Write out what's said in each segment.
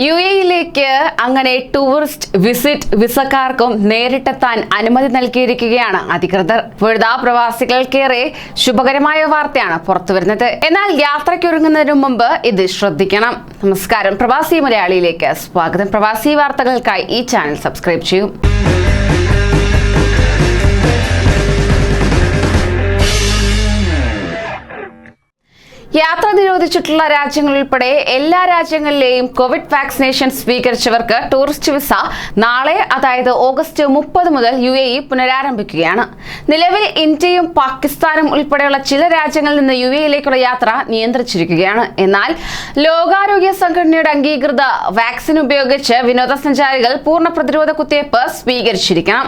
U എയിലേക്ക് അങ്ങനെ tourist visit വിസക്കാർക്കും നേരിട്ടെത്താൻ അനുമതി നൽകിയിരിക്കുകയാണ് അധികൃതർ. ഇപ്പോഴത്തെ പ്രവാസികൾക്കേറെ ശുഭകരമായ വാർത്തയാണ് പുറത്തുവരുന്നത്. എന്നാൽ യാത്രയ്ക്കൊരുങ്ങുന്നതിന് മുമ്പ് ഇത് ശ്രദ്ധിക്കണം. നമസ്കാരം. പ്രവാസി മലയാളിയിലേക്ക് സ്വാഗതം. പ്രവാസി വാർത്തകൾക്കായി ഈ ചാനൽ സബ്സ്ക്രൈബ് ചെയ്യൂ. യാത്ര നിരോധിച്ചിട്ടുള്ള രാജ്യങ്ങൾ ഉൾപ്പെടെ എല്ലാ രാജ്യങ്ങളിലെയും കോവിഡ് വാക്സിനേഷൻ സ്വീകരിച്ചവർക്ക് ടൂറിസ്റ്റ് വിസ നാളെ അതായത് ഓഗസ്റ്റ് മുപ്പത് മുതൽ യു എ ഇ പുനരാരംഭിക്കുകയാണ്. നിലവിൽ ഇന്ത്യയും പാകിസ്ഥാനും ഉൾപ്പെടെയുള്ള ചില രാജ്യങ്ങളിൽ നിന്ന് യു എയിലേക്കുള്ള യാത്ര നിയന്ത്രിച്ചിരിക്കുകയാണ്. എന്നാൽ ലോകാരോഗ്യ സംഘടനയുടെ അംഗീകൃത വാക്സിൻ ഉപയോഗിച്ച് വിനോദസഞ്ചാരികൾ പൂർണ പ്രതിരോധ കുത്തിവയ്പ് സ്വീകരിച്ചിരിക്കണം.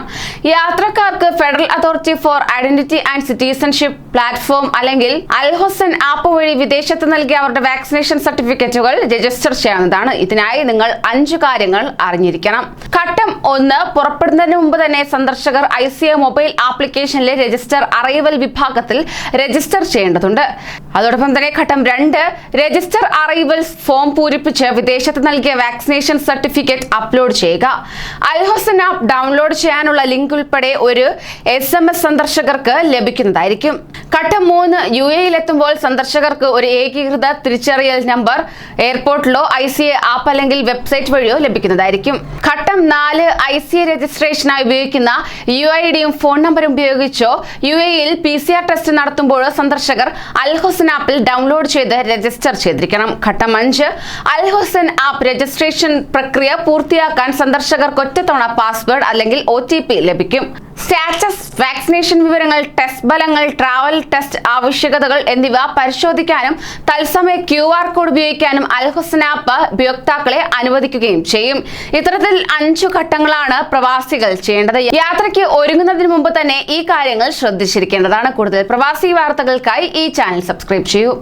യാത്രക്കാർക്ക് federal authority for identity and citizenship platform അല്ലെങ്കിൽ അൽഹൊസൻ ആപ്പ് വഴി വിദേശത്ത് നൽകിയ അവരുടെ വാക്സിനേഷൻ സർട്ടിഫിക്കറ്റുകൾ രജിസ്റ്റർ ചെയ്യാവുന്നതാണ്. ഇതിനായി നിങ്ങൾ അഞ്ചു കാര്യങ്ങൾ അറിഞ്ഞിരിക്കണം. ഘട്ടം ഒന്ന് പുറപ്പെടുന്നതിന് മുമ്പ് തന്നെ സന്ദർശകർ ഐ സി എ മൊബൈൽ ആപ്ലിക്കേഷനിലെ രജിസ്റ്റർ അറൈവൽ വിഭാഗത്തിൽ രജിസ്റ്റർ ചെയ്യേണ്ടതുണ്ട്. അതോടൊപ്പം തന്നെ ഘട്ടം രണ്ട് രജിസ്റ്റർ അറൈവൽ ഫോം പൂരിപ്പിച്ച് വിദേശത്ത് നൽകിയ വാക്സിനേഷൻ സർട്ടിഫിക്കറ്റ് അപ്ലോഡ് ചെയ്യുക. അൽഹൊസൻ ആപ്പ് ഡൗൺലോഡ് ചെയ്യാനുള്ള ലിങ്ക് ഉൾപ്പെടെ ഒരു എസ് സന്ദർശകർക്ക് ലഭിക്കുന്നതായിരിക്കും. ഘട്ടം മൂന്ന് യു എയിലെത്തുമ്പോൾ സന്ദർശകർക്ക് ഒരു ഏകീകൃത തിരിച്ചറിയൽ നമ്പർ എയർപോർട്ടിലോ ഐ സി എ ആപ്പ് അല്ലെങ്കിൽ വെബ്സൈറ്റ് വഴിയോ ലഭിക്കുന്നതായിരിക്കും. ഘട്ടം നാല് ഐ സി എ രജിസ്ട്രേഷനായി ഉപയോഗിക്കുന്ന യു ഐ ഡിയും ഫോൺ നമ്പറും ഉപയോഗിച്ചോ യു എയിൽ പി സി ആർ ടെസ്റ്റ് നടത്തുമ്പോഴോ സന്ദർശകർ അൽഹുസൻ ആപ്പിൽ ഡൗൺലോഡ് ചെയ്ത് രജിസ്റ്റർ ചെയ്തിരിക്കണം. ഘട്ടം അഞ്ച് അൽഹുസൻ ആപ്പ് രജിസ്ട്രേഷൻ പ്രക്രിയ പൂർത്തിയാക്കാൻ സന്ദർശകർക്ക് ഒറ്റത്തവണ പാസ്വേഡ് അല്ലെങ്കിൽ ഒ ലഭിക്കും. സ്റ്റാറ്റസ് വാക്സിനേഷൻ വിവരങ്ങൾ ടെസ്റ്റ് ഫലങ്ങൾ ട്രാവൽ ടെസ്റ്റ് ആവശ്യകതകൾ എന്നിവ പരിശോധിക്കാനും തത്സമയ ക്യു ആർ കോഡ് ഉപയോഗിക്കാനും അൽഹുസൻ ആപ്പ് ഉപയോക്താക്കളെ അനുവദിക്കുകയും ചെയ്യും. ഇത്തരത്തിൽ അഞ്ചു ഘട്ടങ്ങളാണ് പ്രവാസികൾ ചെയ്യേണ്ടത്. യാത്രയ്ക്ക് ഒരുങ്ങുന്നതിന് മുമ്പ് തന്നെ ഈ കാര്യങ്ങൾ ശ്രദ്ധിച്ചിരിക്കേണ്ടതാണ്. കൂടുതൽ പ്രവാസി വാർത്തകൾക്കായി ഈ ചാനൽ സബ്സ്ക്രൈബ് ചെയ്യൂ.